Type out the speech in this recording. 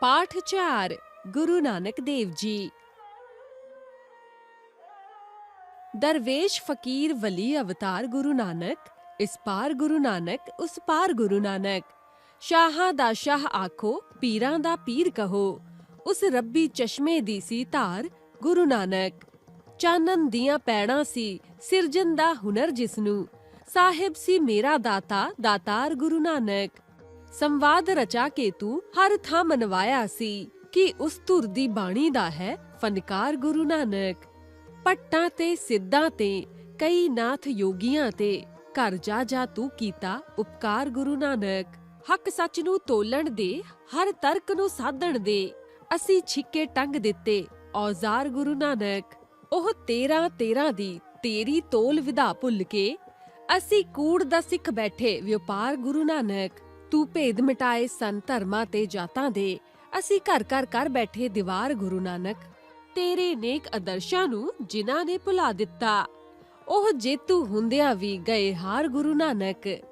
ਪਾਠ 4 ਗੁਰੂ ਨਾਨਕ ਦੇਵ ਜੀ। ਦਰਵੇਸ਼ ਫਕੀਰ ਵਲੀ ਅਵਤਾਰ ਗੁਰੂ ਨਾਨਕ, ਇਸ ਪਾਰ ਗੁਰੂ ਨਾਨਕ, ਉਸ ਪਾਰ ਗੁਰੂ ਨਾਨਕ। ਸ਼ਾਹਾਂ ਦਾ ਸ਼ਾਹ ਆਖੋ, ਪੀਰਾਂ ਦਾ ਪੀਰ ਕਹੋ। ਉਸ ਰੱਬੀ ਚਸ਼ਮੇ ਦੀ ਸੀ ਧਾਰ, ਗੁਰੂ ਨਾਨਕ। ਚਾਨਣ ਦੀਆਂ ਪੈੜਾਂ ਸੀ, ਸਿਰਜਣ ਦਾ ਹੁਨਰ ਜਿਸ ਨੂੰ ਸਾਹਿਬ ਸੀ ਮੇਰਾ ਦਾਤਾ, ਦਾਤਾਰ ਗੁਰੂ ਨਾਨਕ। ਸੰਵਾਦ ਰਚਾ ਕੇ ਤੂੰ ਹਰ ਥਾਂ ਮਨਵਾਇਆ ਸੀ ਕਿ ਉਸ ਧੁਰ ਦੀ ਬਾਣੀ ਦਾ ਹੈ ਫਨਕਾਰ ਗੁਰੂ ਨਾਨਕ। ਪੱਟਾਂ ਤੇ, ਸਿੱਧਾਂ ਤੇ, ਕਈ ਨਾਥ ਯੋਗੀਆਂ ਤੇ, ਘਰ ਜਾ ਜਾ ਤੂੰ ਕੀਤਾ ਉਪਕਾਰ ਗੁਰੂ ਨਾਨਕ। ਹੱਕ ਸੱਚ ਨੂੰ ਤੋਲਣ ਦੇ, ਹਰ ਤਰਕ ਨੂੰ ਸਾਧਣ ਦੇ, ਅਸੀਂ ਛਿੱਕੇ ਟੰਗ ਦਿੱਤੇ ਔਜ਼ਾਰ ਗੁਰੂ ਨਾਨਕ। ਉਹ ਤੇਰਾ ਤੇਰਾ ਦੀ ਤੇਰੀ ਤੋਲ ਵਿਦਾ ਭੁੱਲ ਕੇ, ਅਸੀਂ ਕੂੜ ਦਾ ਸਿੱਖ ਬੈਠੇ ਵਪਾਰ ਗੁਰੂ ਨਾਨਕ। ਤੂੰ ਭੇਦ ਮਿਟਾਏ ਸੰ ਧਰਮਾਂ ਤੇ ਜਾਤਾਂ ਦੇ। ਅਸੀਂ ਘਰ ਘਰ ਕਰ ਬੈਠੇ ਦੀਵਾਰ ਗੁਰੂ ਨਾਨਕ। ਤੇਰੇ ਨੇਕ ਆਦਰਸ਼ਾਂ ਨੂੰ ਜਿਨ੍ਹਾਂ ਨੇ ਭੁਲਾ ਦਿੱਤਾ। ਉਹ ਜੇਤੂ ਹੁੰਦਿਆਂ ਵੀ ਗਏ ਹਾਰ ਗੁਰੂ ਨਾਨਕ।